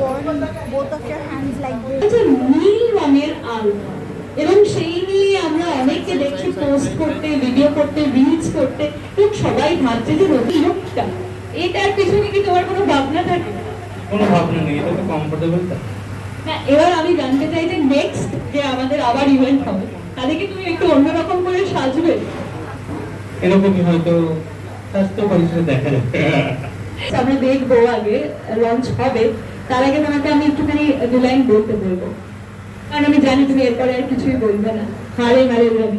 burn both of your hands like this. নীল রঙের আলো এবং সেই নিয়ে আমরা অনেককে দেখছি পোস্ট করতে ভিডিও করতে রিলস করতে। এবং সবাই ভাবছে যে রবি লোকটা। এটার পিছনে কি তোমার কোনো ভাবনা থাকে? কোনো ভাবনা নেই এটা তো কমফোর্টেবল তো না এবার আমি জানতে চাই যে নেক্সট যে আমাদের আবার ইভেন্ট হবে তাহলে কি তুমি একটু অন্যরকম করে সাজবে? এরকমই হয়তো স্বাস্থ্য পরিষেবা দেখা যাবে। আমরা দেখব আগে লঞ্চ হবে। তার আগে তোমাকে আমি একটুখানি দু লাইন বলতে বলব। কারণ আমি জানি তুমি এরপরে আর কিছুই বলবে না। হারে মারে যাবে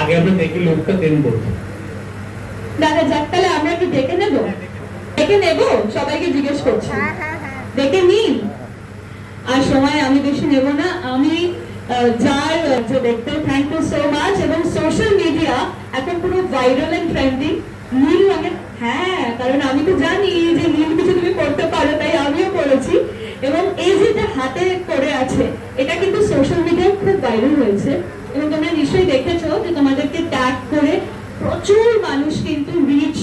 আগে আমরা দেখি লোকটা দেন বলব দাদা যাক তাহলে আমরা একটু ডেকে নেব? ডেকে নেব। সবাইকে জিজ্ঞেস করছি। হ্যাঁ হ্যাঁ হ্যাঁ। দেখে নিন। আর সময় আমি বেশি নেব না। আমি যার যে দেখতে থ্যাংক ইউ সো মাচ এবং সোশ্যাল মিডিয়া এখন পুরো ভাইরাল এন্ড ট্রেন্ডিং নীল রঙের হ্যাঁ কারণ আমি তো জানি যে নীল কিছু তুমি করতে পারো তাই আমিও করেছি এবং এই যে এটা হাতে করে আছে। এটা কিন্তু সোশ্যাল মিডিয়ায় খুব ভাইরাল হয়েছে। এবং তোমরা নিশ্চয়ই দেখেছ যে তোমাদেরকে ট্যাগ করে প্রচুর মানুষ কিন্তু রিচ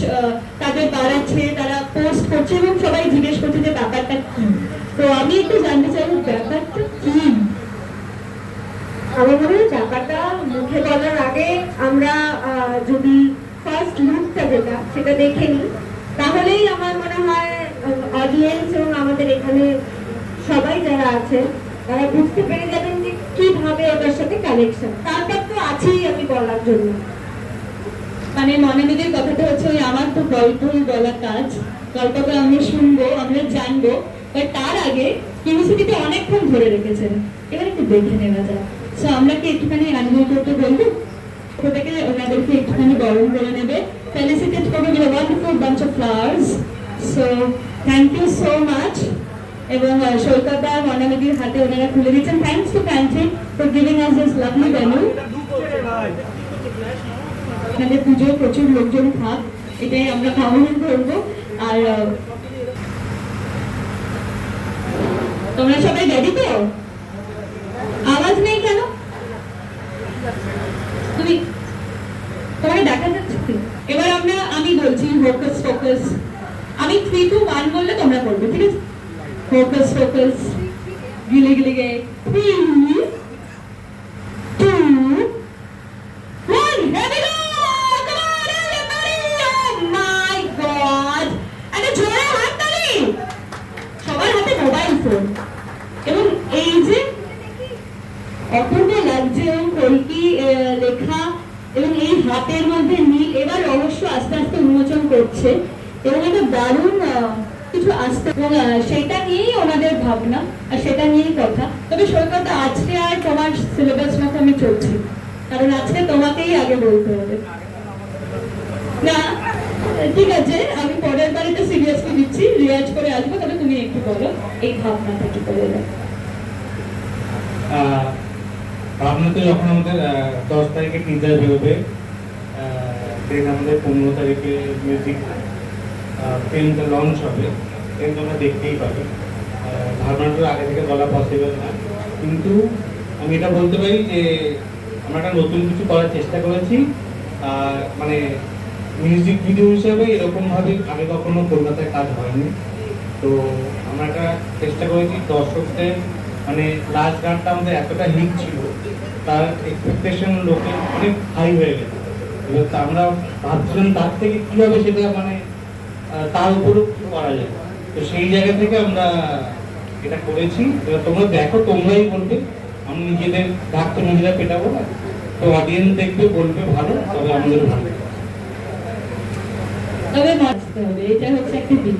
তাদের বাড়াচ্ছে, তারা পোস্ট করছে এবং সবাই জিজ্ঞেস করছে যে ব্যাপারটা কি? তো আমি একটু জানতে চাইব ব্যাপারটা কি? আমার মনে হয় ব্যাপারটা মুখে বলার আগে আমরা যদি ফার্স্ট লুকটা যেটা, সেটা দেখে নিই, তাহলেই আমার মনে হয় অডিয়েন্স এবং আমাদের এখানে সবাই যারা আছেন তারা বুঝতে পেরে যাবেন যে কীভাবে ওটার সাথে কানেকশন তারপর তো আছেই আমি বলার জন্য। মানে মনামিদের কথাটা হচ্ছে ওই আমার তো গল্পই বলা কাজ। গল্পটা আমরা শুনব আমরা জানব বাট তার আগে কিউরিসিটিতে অনেকক্ষণ ধরে রেখেছেন। এবার একটু দেখে নেওয়া যায় সো আমরা কি একটুখানি অ্যানিমেল করতে বলব? ওটাকে ওনাদেরকে একটুখানি গরম করে নেবে। ফেলিসিটেট করবে wonderful bunch of flowers so thank you so much এবং সৈকত আর হাতে ওনারা খুলে দিচ্ছেন thanks to country for giving us this lovely venue এখানে পুজো, প্রচুর লোকজন থাক, এটাই আমরা কামনা করব। আর তোমরা সবাই রেডি তো? আওয়াজ নেই কেন? তুমি, তোমাকে দেখা যাচ্ছে এবার আমরা, আমি বলছি ফোকাস ফোকাস আমি থ্রি টু ওয়ান বললে তোমরা করবে, ঠিক আছে? ফোকাস ফোকাস গিলে গিলে গে এবং এই যে অপূর্ব লাগছে এবং কলকি লেখা এবং এই হাতের মধ্যে নীল এবার অবশ্য আস্তে আস্তে উন্মোচন করছে। এবং একটা দারুণ কিছু আসতে সেটা নিয়েই ওনাদের ভাবনা আর সেটা নিয়েই কথা। তবে সৈকত আজকে আর তোমার সিলেবাস মতো আমি চলছি। কারণ আজকে তোমাকেই আগে বলতে হবে। না ঠিক আছে আমি পরের বারে তো সিরিয়াসলি দিচ্ছি রিয়াজ করে আসব তবে তুমি একটু বলো এই ভাবনাটা কি করে এলো? আহ, ভাবনা তো যখন আমাদের দশ তারিখে টিজার বেরোবে দেন আমাদের পনেরো তারিখে মিউজিক ফিল্মটা লঞ্চ হবে। দেন তোমরা দেখতেই পাবে। ধারণাটা আগে থেকে বলা পসিবল না। কিন্তু আমি এটা বলতে পারি যে, আমরা একটা নতুন কিছু করার চেষ্টা করেছি। আর মানে মিউজিক ভিডিও হিসেবে এরকমভাবে আগে কখনো কলকাতায় কাজ হয়নি। তো আমরা একটা চেষ্টা করেছি দর্শকদের মানে লাস্ট গানটা আমাদের এতটা হিট ছিল, তার এক্সপেকটেশন লোকের অনেক হাই হয়ে গেছে। আমরা ভাবছিলাম তার থেকে কীভাবে সেটা মানে তার উপরও কিছু করা যায়। তো সেই জায়গা থেকে আমরা এটা করেছি। তোমরা দেখো তোমরাই বলবে আমি নিজেদের ভাগ তো নিজেরা পেটাবো না। তো অডিয়েন্স দেখবে বলবে ভালো তবে আমাদের ভালো। তবে বাঁচতে হবে এটা হচ্ছে একটা দিক।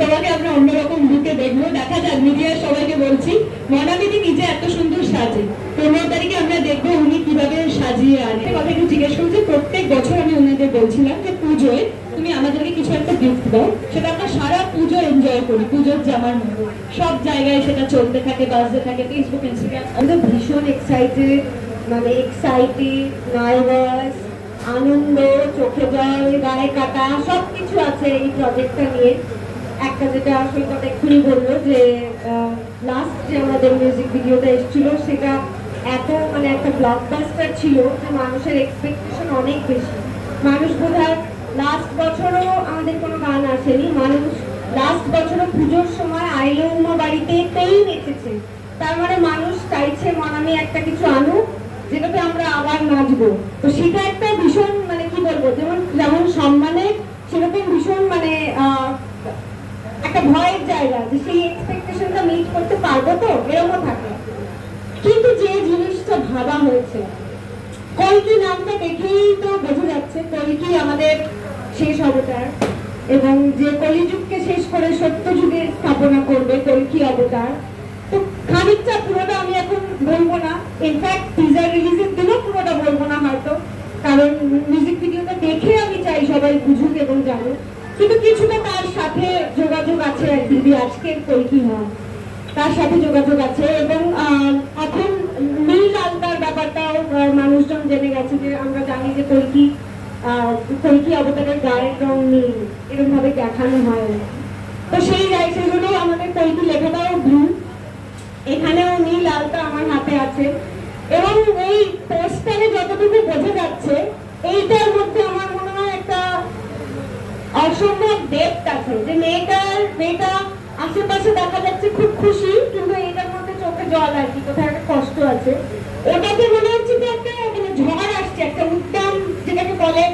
তোমাকে আমরা অন্যরকম লুকে দেখব। দেখা যাক মিডিয়ার সবাইকে বলছি মনামিদি নিজে এত সুন্দর সাজে। পনেরো তারিখে আমরা দেখব উনি কীভাবে সাজিয়ে আনে। একটা কথা একটু জিজ্ঞেস করছি প্রত্যেক বছর আমি ওনাদের বলছিলাম যে পুজোয় তুমি আমাদেরকে কিছু একটা গিফট দাও সেটা আমরা সারা পুজো এনজয় করি, পুজোর সব জায়গায় সেটা চলতে থাকে, বাজতে থাকে ভীষণ এক্সাইটেড মানে এক্সাইটেড আনন্দ, চোখে গায়ে কাটা আছে এই প্রজেক্টটা নিয়ে। একটা যেটা আসল কথা এক্ষুনি বলল যে লাস্ট যে আমাদের মিউজিক ভিডিওটা এসেছিল, সেটা এত মানে একটা ব্লকবাস্টার ছিল যে মানুষের এক্সপেকটেশন অনেক বেশি। মানুষ বোধ হয় লাস্ট বছরও আমাদের কোনো গান আসেনি। মানুষ লাস্ট বছরও পুজোর সময় আইলো উমা বাড়িতে পেই নেচেছে। তার মানে মানুষ চাইছে মানামি একটা কিছু আনুক, যেটাতে আমরা আবার নাচবো। তো সেটা একটা ভীষণ মানে কি বলব, যেমন যেমন সম্মানের সেরকম ভীষণ মানে একটা ভয়ের জায়গা যে সেই এক্সপেকটেশনটা মিট করতে পারব তো, এরকমও থাকে। কিন্তু যে জিনিসটা ভাবা হয়েছে, কলকি নামটা দেখেই তো বোঝা যাচ্ছে, কলকি আমাদের শেষ অবতার এবং যে কলিযুগকে শেষ করে সত্য যুগের স্থাপনা করবে, কলকি অবতার তো খানিকটা পুরোটা আমি এখন বলব না। ইনফ্যাক্ট টিজার রিলিজের দিনও পুরোটা বলব না হয়তো। কারণ মিউজিক ভিডিওটা দেখে আমি চাই সবাই বুঝুক এবং জানুক। কিন্তু কিছুটা তার সাথে যোগাযোগ আছে আর দিদি আজকের কলকি হয় তার সাথে যোগাযোগ আছে এবং এখন নীল আলতার ব্যাপারটাও মানুষজন জেনে গেছে যে আমরা জানি যে কলকি অবতারের গায়ের রং এরকম ভাবে দেখানো হয়। তো সেই আমাদের লেখাটাও এখানেও নীল, আলতা আমার হাতে আছে। এবং এই পোস্টারে যতটুকু বোঝা যাচ্ছে, এইটার মধ্যে আমার মনে হয় একটা অসম্ভব ডেপথ আছে। যে মেয়েটার, মেয়েটা আশেপাশে দেখা যাচ্ছে খুব খুশি কিন্তু এটার মধ্যে চোখে জল আর কি কোথায় একটা কষ্ট আছে ওটাকে মনে হচ্ছে যে একটা মানে ঝড় আসছে একটা উদ্যান যেটাকে বলে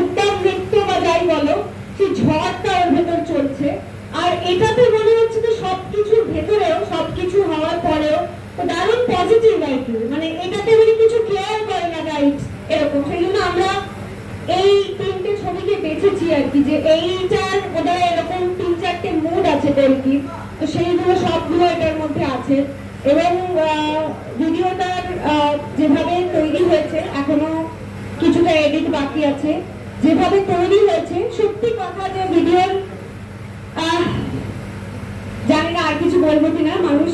উদ্যান নৃত্য বা যাই বলো সেই ঝড়টা ওর ভেতর চলছে আর এটাতে মনে হচ্ছে যে সবকিছুর ভেতরেও সবকিছু হওয়ার পরেও তো দারুণ পজিটিভ আর কি মানে এটাতে মানে কিছু কেয়ার করে না রাইট এরকম সেই জন্য আমরা এই তিনটে ছবিকে বেছেছি আর কি যে এইটার ওদের এরকম তিন চারটে মুড আছে তো সেইগুলো সবগুলো এটার মধ্যে আছে। এবং ভিডিওটার যেভাবে তৈরি হয়েছে, এখনও কিছুটা এডিট বাকি আছে। যেভাবে তৈরি হয়েছে, সত্যি কথা যে ভিডিওর জানি না আর কিছু বলব কিনা, মানুষ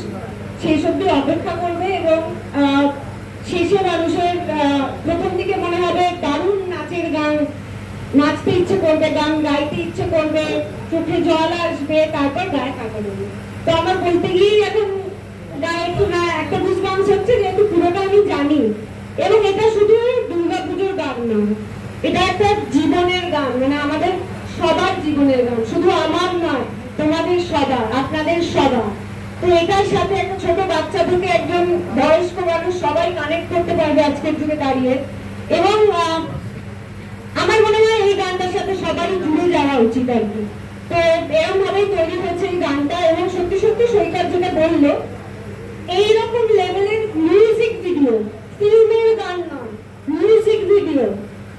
শেষ অব্দি অপেক্ষা করবে এবং শেষে মানুষের আহ, প্রথম দিকে মনে হবে দারুণ নাচের গান নাচতে ইচ্ছে করবে, গান গাইতে ইচ্ছে করবে, চোখে জল আসবে, তারপর গায়ে কাটা দেবে। তো আমার বলতে গিয়েই এখন গায়ে একটু একটা গুজবাংস হচ্ছে, যেহেতু পুরোটা আমি জানি। এবং এটা শুধু দুর্গা পুজোর গান নয় এটা একটা জীবনের গান মানে আমাদের সবার জীবনের গান। শুধু আমার নয়, তোমাদের সবার, আপনাদের সবার। তো এটার সাথে একটা ছোট বাচ্চা থেকে একজন বয়স্ক মানুষ সবাই কানেক্ট করতে পারবে আজকের যুগে দাঁড়িয়ে। এবং আহ, আমার মনে হয় এই গানটার সাথে সবারই জুড়ে যাওয়া উচিত আর কি। তো এরকম তৈরি হয়েছে এই গানটা এবং সত্যি সত্যি সৈকার যেটা বলল, এইরকম লেভেলের মিউজিক ভিডিও ফিল্মের গান নয় মিউজিক ভিডিও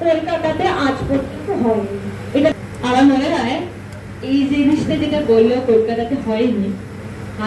কলকাতাতে আজ পর্যন্ত হয়নি। এটা আমার মনে হয় এই জিনিসটা যেটা বলল কলকাতাতে হয়নি